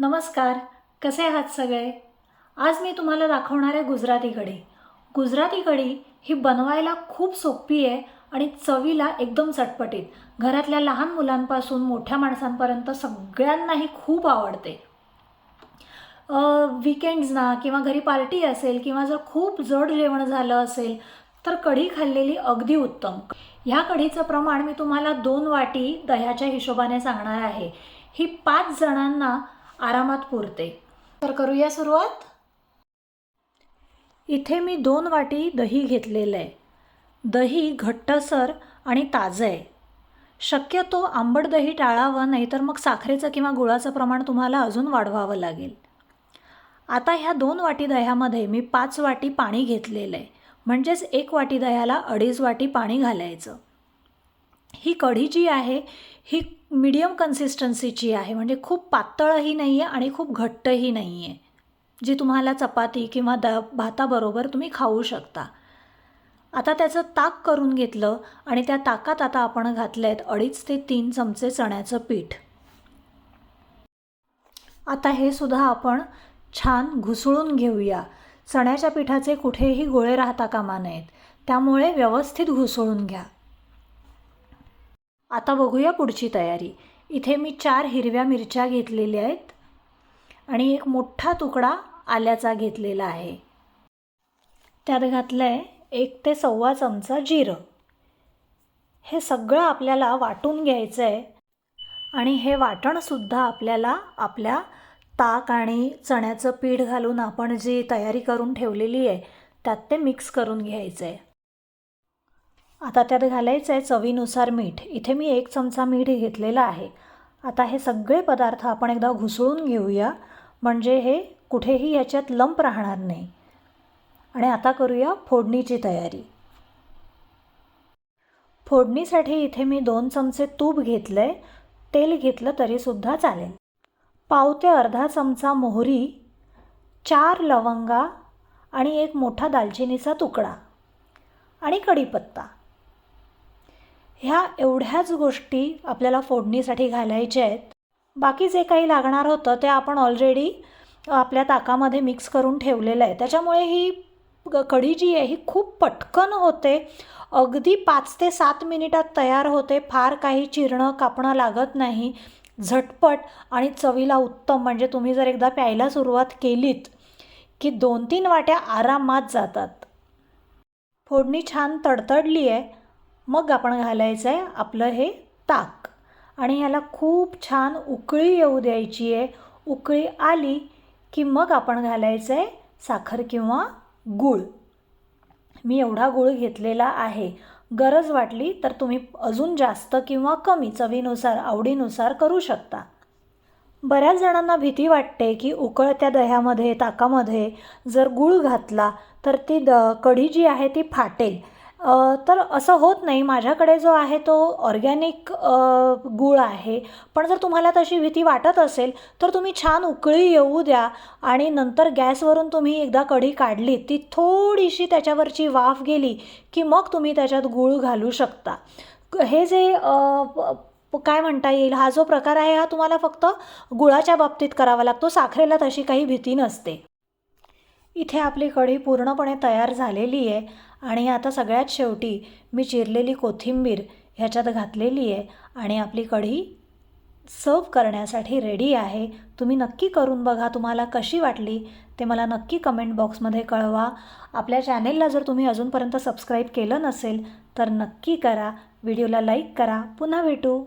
नमस्कार कसे आहात सगळे? आज मी तुम्हाला दाखवणार आहे गुजराती कढी. गुजराती कढी ही बनवायला खूप सोपी आहे आणि चवीला एकदम चटपटीत. घरातल्या लहान मुलांपासून मोठ्या माणसांपर्यंत सगळ्यांनाही खूप आवडते. विकेंड्सना किंवा घरी पार्टी असेल किंवा जर खूप जड जेवण झालं असेल तर कढी खाल्लेली अगदी उत्तम. ह्या कढीचं प्रमाण मी तुम्हाला दोन वाटी दह्याच्या हिशोबाने सांगणार आहे. ही पाच जणांना आरामात पुरते. तर करूया सुरुवात? इथे मी दोन वाटी दही घेतलेलं आहे दही घट्टसर आणि ताजं आहे शक्यतो आंबट दही टाळावं नाहीतर मग साखरेचं किंवा गुळाचं प्रमाण तुम्हाला अजून वाढवावं लागेल. आता ह्या दोन वाटी दह्यामध्ये मी पाच वाटी पाणी घेतलेलं आहे म्हणजेच एक वाटी दह्याला अडीच वाटी पाणी घालायचं. ही कढी जी आहे ही मीडियम कन्सिस्टन्सीची आहे. म्हणजे खूप पातळही नाही आहे आणि खूप घट्टही नाही आहे जी तुम्हाला चपाती किंवा द भाताबरोबर तुम्ही खाऊ शकता. आता त्याचं ताक करून घेतलं आणि त्या ताकात आता आपण घातले आहेत अडीच ते तीन चमचे चण्याचं पीठ. आता हे सुद्धा आपण छान घुसळून घेऊया. चण्याच्या पिठाचे कुठेही गोळे राहता कामा नयेत. त्यामुळे व्यवस्थित घुसळून घ्या. आता बघूया पुढची तयारी. इथे मी चार हिरव्या मिरच्या घेतलेल्या आहेत आणि एक मोठा तुकडा आल्याचा घेतलेला आहे. त्यात घातलं आहे एक ते सव्वा चमचा जिरं. हे सगळं आपल्याला वाटून घ्यायचं आहे आणि हे वाटणसुद्धा आपल्याला आपल्या ताक आणि चण्याचं पीठ घालून आपण जी तयारी करून ठेवलेली आहे त्यात ते मिक्स करून घ्यायचं आहे आता त्यात घालायचं आहे चवीनुसार मीठ. इथे मी एक चमचा मीठ घेतलेला आहे. आता हे सगळे पदार्थ आपण एकदा घुसळून घेऊया. म्हणजे हे कुठेही याच्यात लंप राहणार नाही. आणि आता करूया फोडणीची तयारी. फोडणीसाठी इथे मी दोन चमचे तूप घेतलं आहे तेल घेतलं तरीसुद्धा चालेल. पाव ते अर्धा चमचा मोहरी चार लवंगा आणि एक मोठा दालचिनीचा तुकडा आणि कढीपत्ता. ह्या एवढ्याच गोष्टी आपल्याला फोडणीसाठी घालायच्या आहेत. बाकी जे काही लागणार होतं ते आपण ऑलरेडी आपल्या ताकामध्ये मिक्स करून ठेवलेलं आहे. त्याच्यामुळे ही कढी जी आहे ही खूप पटकन होते. अगदी पाच ते सात मिनिटात तयार होते. फार काही चिरणं कापणं लागत नाही. झटपट आणि चवीला उत्तम. म्हणजे तुम्ही जर एकदा प्यायला सुरुवात केलीत की दोन तीन वाट्या आरामात जातात. फोडणी छान तडतडली आहे. मग आपण घालायचं आहे आपलं हे ताक. आणि ह्याला खूप छान उकळी येऊ द्यायची आहे. उकळी आली की मग आपण घालायचं आहे साखर किंवा गूळ. मी एवढा गूळ घेतलेला आहे. गरज वाटली तर तुम्ही अजून जास्त किंवा कमी चवीनुसार आवडीनुसार करू शकता. बऱ्याच जणांना भीती वाटते की उकळत्या दह्यामध्ये ताकामध्ये जर गूळ घातला तर ती द कढी जी आहे ती फाटेल. तर असं होत नाही. माझ्याकडे जो आहे तो ऑर्गॅनिक गूळ आहे. पण जर तुम्हाला तशी भीती वाटत असेल तर तुम्ही छान उकळी येऊ द्या आणि नंतर गॅसवरून तुम्ही एकदा कढी काढली ती थोडीशी त्याच्यावरची वाफ गेली की मग तुम्ही त्याच्यात गूळ घालू शकता. हे जे काय म्हणता येईल हा जो प्रकार आहे हा तुम्हाला फक्त गुळाच्या बाबतीत करावा लागतो. साखरेला तशी काही भीती नसते. इथे आपली कढी पूर्णपणे तयार झालेली आहे आणि आता सगळ्यात शेवटी मी चिरलेली कोथिंबीर ह्याच्यात घातलेली आहे आणि आपली कढी सर्व करण्यासाठी रेडी आहे. तुम्ही नक्की करून बघा तुम्हाला कशी वाटली ते मला नक्की कमेंट बॉक्समध्ये कळवा. आपल्या चॅनेलला जर तुम्ही अजूनपर्यंत सबस्क्राईब केलं नसेल तर नक्की करा. व्हिडिओला लाईक करा. पुन्हा भेटू.